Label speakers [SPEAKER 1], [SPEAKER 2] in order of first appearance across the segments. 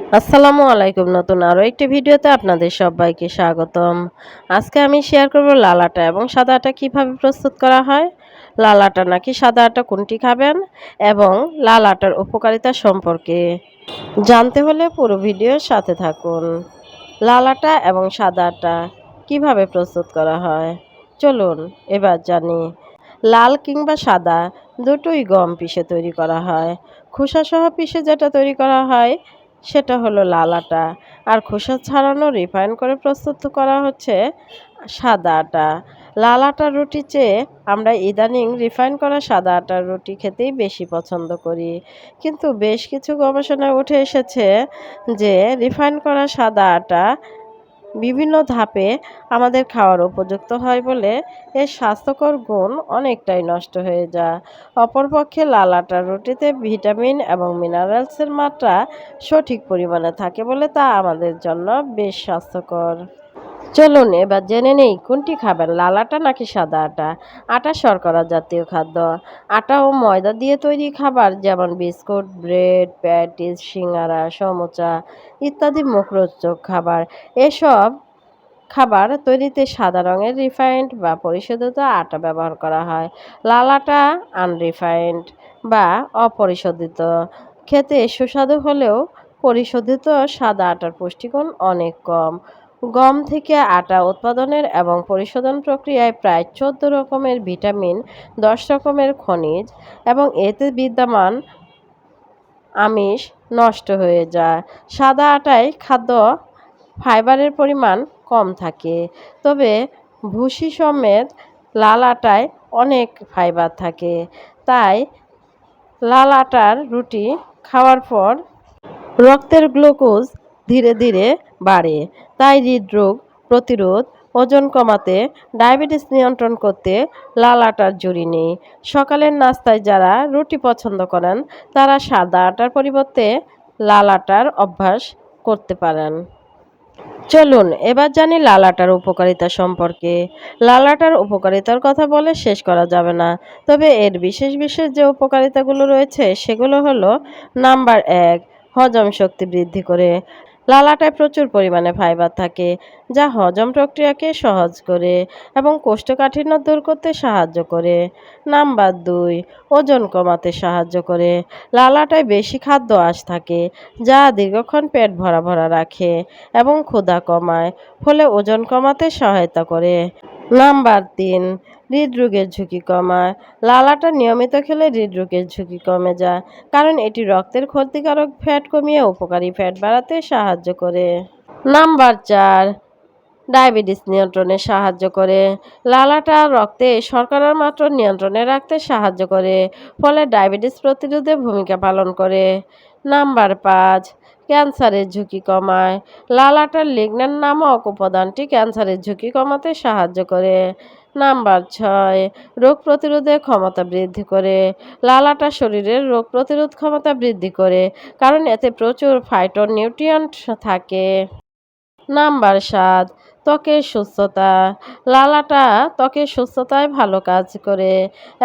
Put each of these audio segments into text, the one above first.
[SPEAKER 1] আসসালামু আলাইকুম নতুন আরও একটি ভিডিওতে আপনাদের সবাইকে স্বাগতম। আজকে আমি শেয়ার করব লাল আটা এবং সাদা আটা কীভাবে প্রস্তুত করা হয়, লাল আটা নাকি সাদা আটা কোনটি খাবেন এবং লাল আটার উপকারিতা সম্পর্কে জানতে হলে পুরো ভিডিওর সাথে থাকুন। লাল আটা এবং সাদা আটা কীভাবে প্রস্তুত করা হয়, চলুন এবার জানি। লাল কিংবা সাদা দুটোই গম পিষে তৈরি করা হয়। খোসাসহ পিষে যেটা তৈরি করা হয় সেটা হলো লাল আটা আর খোসা ছাড়ানো রিফাইন করে প্রস্তুত করা হচ্ছে সাদা আটা। লাল আটার রুটি চেয়ে আমরা ইদানিং রিফাইন করা সাদা আটার রুটি খেতেই বেশি পছন্দ করি। কিন্তু বেশ কিছু গবেষণায় উঠে এসেছে যে রিফাইন করা সাদা আটা বিভিন্ন ধাপে আমাদের খাওয়ার উপযুক্ত হয় বলে এর স্বাস্থ্যকর গুণ অনেকটাই নষ্ট হয়ে যায়। অপরপক্ষে লাল আটার রুটিতে ভিটামিন এবং মিনারেলসের মাত্রা সঠিক পরিমাণে থাকে বলে তা আমাদের জন্য বেশ স্বাস্থ্যকর। চলুন এবার জেনে নেই কোনটি খাবেন, লাল আটা নাকি সাদা আটা? আটা, শর্করা জাতীয় খাদ্য। আটা ও ময়দা দিয়ে তৈরি খাবার যেমন বিস্কুট, ব্রেড, প্যাটিস, সিঙ্গারা, সমোচা ইত্যাদি মুখরোচক খাবার। এসব খাবার তৈরিতে সাদা রঙের রিফাইন্ড বা পরিশোধিত আটা ব্যবহার করা হয়। লাল আটা আনরিফাইন্ড বা অপরিশোধিত। খেতে সুস্বাদু হলেও পরিশোধিত সাদা আটার পুষ্টিগুণ অনেক কম। গম থেকে আটা উৎপাদনের এবং পরিশোধন প্রক্রিয়ায় প্রায় চোদ্দ রকমের ভিটামিন, দশ রকমের খনিজ এবং এতে বিদ্যমান আমিষ নষ্ট হয়ে যায়। সাদা আটায় খাদ্য ফাইবারের পরিমাণ কম থাকে, তবে ভুসি সমেত লাল আটায় অনেক ফাইবার থাকে। তাই লাল আটার রুটি খাওয়ার পর রক্তের গ্লুকোজ ধীরে ধীরে বাড়ে। তাই হৃদরোগ প্রতিরোধ, ওজন কমাতে, ডায়াবেটিস নিয়ন্ত্রণ করতে লাল আটার জুড়ি নেই। সকালের নাস্তায় যারা রুটি পছন্দ করেন, তারা সাদা আটার পরিবর্তে লাল আটার অভ্যাস করতে পারেন। চলুন, এবার জানি লাল আটার উপকারিতা সম্পর্কে। লাল আটার উপকারিতার কথা বলে শেষ করা যাবে না। তবে এর বিশেষ বিশেষ যে উপকারিতাগুলো রয়েছে, সেগুলো হলো, নাম্বার এক, হজম শক্তি বৃদ্ধি করে। লাল আটায় প্রচুর পরিমাণে ফাইবার থাকে, যা হজম প্রক্রিয়াকে সহজ করে এবং কোষ্ঠকাঠিন্য দূর করতে সাহায্য করে। নাম্বার দুই, ওজন কমাতে সাহায্য করে। লালাটায় বেশি খাদ্য আঁশ থাকে, যা দীর্ঘক্ষণ পেট ভরা ভরা রাখে এবং ক্ষুধা কমায়, ফলে ওজন কমাতে সহায়তা করে। নাম্বার তিন, হৃদরোগের ঝুঁকি কমায়। লাল আটা নিয়মিত খেলে হৃদরোগের ঝুঁকি কমে যায়, কারণ এটি রক্তের ক্ষতিকারক ফ্যাট কমিয়ে উপকারী ফ্যাট বাড়াতে সাহায্য করে। নাম্বার চার, ডায়াবেটিস নিয়ন্ত্রণে সাহায্য করে। লালাটা রক্তে শর্করার মাত্রা নিয়ন্ত্রণে রাখতে সাহায্য করে, ফলে ডায়াবেটিস প্রতিরোধে ভূমিকা পালন করে। নাম্বার পাঁচ ক্যান্সারের ঝুঁকি কমায়। লাল আটার নামক উপাদানটি ক্যান্সারের ঝুঁকি কমাতে সাহায্য করে। নাম্বার ছয়, রোগ প্রতিরোধের ক্ষমতা বৃদ্ধি করে। লাল আটা শরীরের রোগ প্রতিরোধ ক্ষমতা বৃদ্ধি করে, কারণ এতে প্রচুর ফাইটো নিউট্রিয়েন্ট থাকে। নাম্বার সাত, ত্বকের সুস্থতা। লাল আটা ত্বকের সুস্থতায় ভালো কাজ করে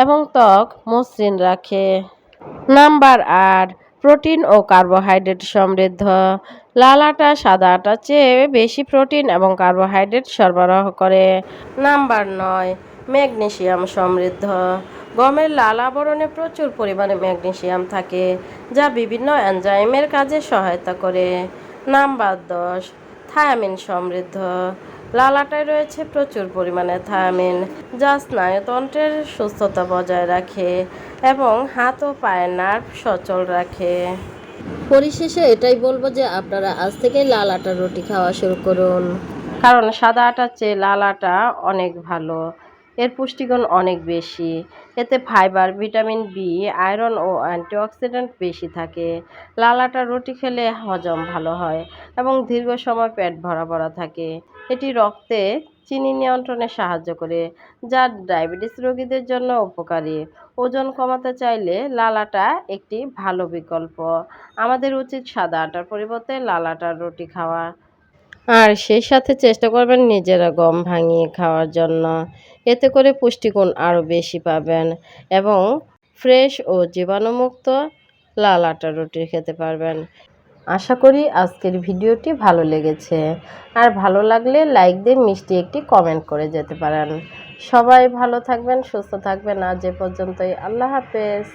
[SPEAKER 1] এবং ত্বক মসৃণ রাখে। নাম্বার আট প্রোটিন ও কার্বোহাইড্রেট সমৃদ্ধ। লাল আটা সাদা আটার চেয়ে বেশি প্রোটিন এবং কার্বোহাইড্রেট সরবরাহ করে। নাম্বার নয় ম্যাগনেশিয়াম সমৃদ্ধ। গমের লাল আবরণে প্রচুর পরিমাণে ম্যাগনেশিয়াম থাকে, যা বিভিন্ন এনজাইমের কাজে সহায়তা করে। নাম্বার দশ থায়ামিন সমৃদ্ধ। লালাটায় রয়েছে প্রচুর পরিমাণে থায়ামিন যা স্নায়ুতন্ত্রের সুস্থতা বজায় রাখে এবং হাত ও পায়ের নার্ভ সচল রাখে। পরিশেষে এটাই বলব যে আপনারা আজ থেকে লাল আটার রুটি খাওয়া শুরু করুন। কারণ সাদা আটার চেয়ে লাল আটা অনেক ভালো। এর পুষ্টিগুণ অনেক বেশি। এতে ফাইবার, ভিটামিন বি আয়রন ও অ্যান্টিঅক্সিডেন্ট বেশি থাকে। লাল রুটি খেলে হজম ভালো হয় এবং দীর্ঘ সময় পেট ভরা ভরা থাকে। এটি রক্তে চিনি নিয়ন্ত্রণে সাহায্য করে, যা ডায়াবেটিস রোগীদের জন্য উপকারী। ওজন কমাতে চাইলে লাল আটা একটি ভালো বিকল্প। আমাদের উচিত সাদা আটার পরিবর্তে লাল আটার রুটি খাওয়া। আর সেই সাথে চেষ্টা করবেন নিজেরা গম ভাঙিয়ে খাওয়ার জন্য। এতে করে পুষ্টিগুণ আরও বেশি পাবেন এবং ফ্রেশ ও জীবাণুমুক্ত লাল আটা রুটি খেতে পারবেন। আশা করি আজকের ভিডিওটি ভালো লেগেছে। আর ভালো লাগলে লাইক দিয়ে মিষ্টি একটি কমেন্ট করে যেতে পারেন। সবাই ভালো থাকবেন, সুস্থ থাকবেন। আজ এ পর্যন্তই। আল্লাহ হাফেজ।